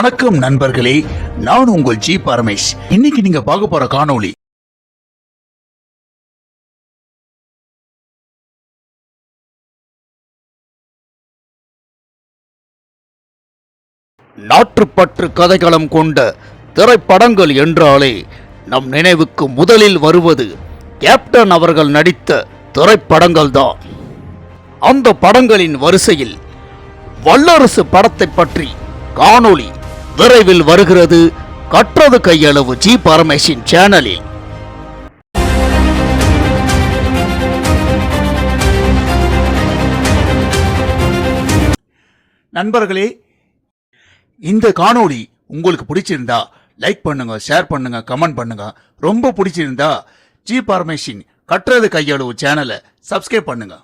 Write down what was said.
வணக்கம் நண்பர்களே நான் உங்கள் ஜி பரமேஷ். இன்னைக்கு நீங்க பார்க்க போற காணொளி நாற்றுப்பற்று கதைகளம் கொண்ட திரைப்படங்கள் என்றாலே நம் நினைவுக்கு முதலில் வருவது கேப்டன் அவர்கள் நடித்த திரைப்படங்கள் தான் அந்த படங்களின் வரிசையில் வல்லரசு படத்தை பற்றி காணொளி விரைவில் வருகிறது கற்றது கையளவு ஜி பரமேஷின் சேனலில். நண்பர்களே இந்த காணொளி உங்களுக்கு பிடிச்சிருந்தா லைக் பண்ணுங்க ஷேர் பண்ணுங்க கமெண்ட் பண்ணுங்க. ரொம்ப பிடிச்சிருந்தா ஜி பரமேஷின் கற்றது கையளவு சேனலை சப்ஸ்கிரைப் பண்ணுங்கள்